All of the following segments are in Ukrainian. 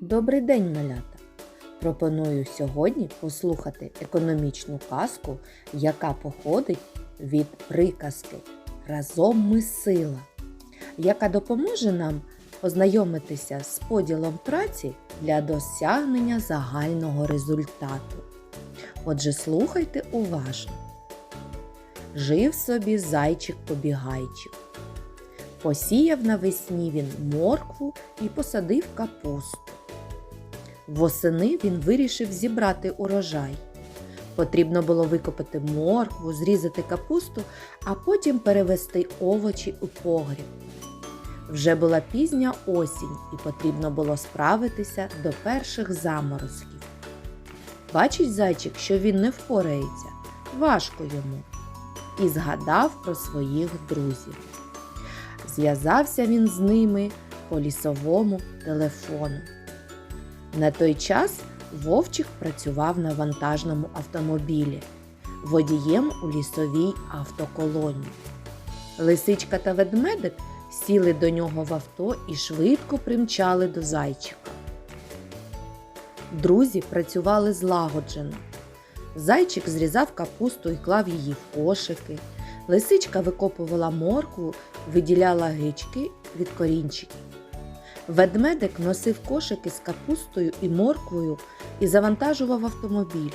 Добрий день, малята! Пропоную сьогодні послухати економічну казку, яка походить від приказки Разом ми сила, яка допоможе нам познайомитися з поділом праці для досягнення загального результату. Отже, слухайте уважно. Жив собі зайчик-побігайчик. Посіяв навесні він моркву і посадив капусту. Восени він вирішив зібрати урожай. Потрібно було викопати моркву, зрізати капусту, а потім перевести овочі у погріб. Вже була пізня осінь і потрібно було справитися до перших заморозків. Бачить зайчик, що він не впорається, важко йому, і згадав про своїх друзів. Зв'язався він з ними по лісовому телефону. На той час Вовчик працював на вантажному автомобілі, водієм у лісовій автоколоні. Лисичка та ведмедик сіли до нього в авто і швидко примчали до зайчика. Друзі працювали злагоджено. Зайчик зрізав капусту і клав її в кошики. Лисичка викопувала моркву, виділяла гички від корінчиків. Ведмедик носив кошики з капустою і морквою і завантажував автомобіль.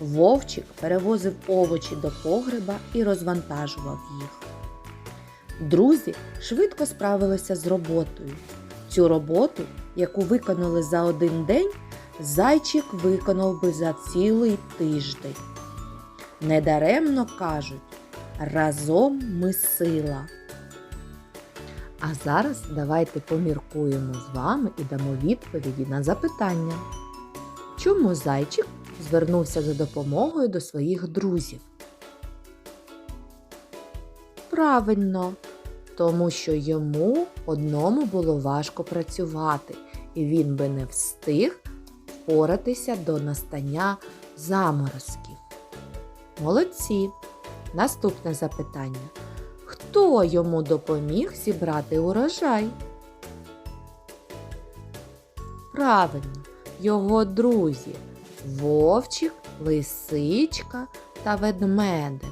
Вовчик перевозив овочі до погреба і розвантажував їх. Друзі швидко справилися з роботою. Цю роботу, яку виконали за один день, зайчик виконав би за цілий тиждень. Недаремно кажуть, разом ми сила. А зараз давайте поміркуємо з вами і дамо відповіді на запитання. Чому зайчик звернувся за допомогою до своїх друзів? Правильно, тому що йому одному було важко працювати, і він би не встиг впоратися до настання заморозків. Молодці! Наступне запитання. Хто йому допоміг зібрати урожай? Правильно, його друзі Вовчик, Лисичка та ведмедик.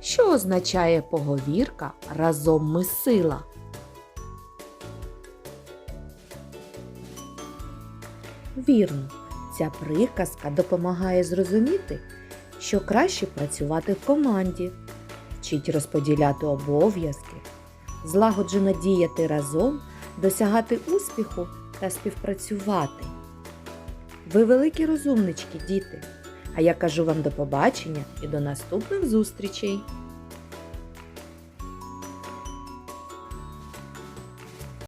Що означає поговірка разом ми сила? Вірно, ця приказка допомагає зрозуміти, що краще працювати в команді, вчить розподіляти обов'язки, злагоджено діяти разом, досягати успіху та співпрацювати. Ви великі розумнички, діти! А я кажу вам до побачення і до наступних зустрічей!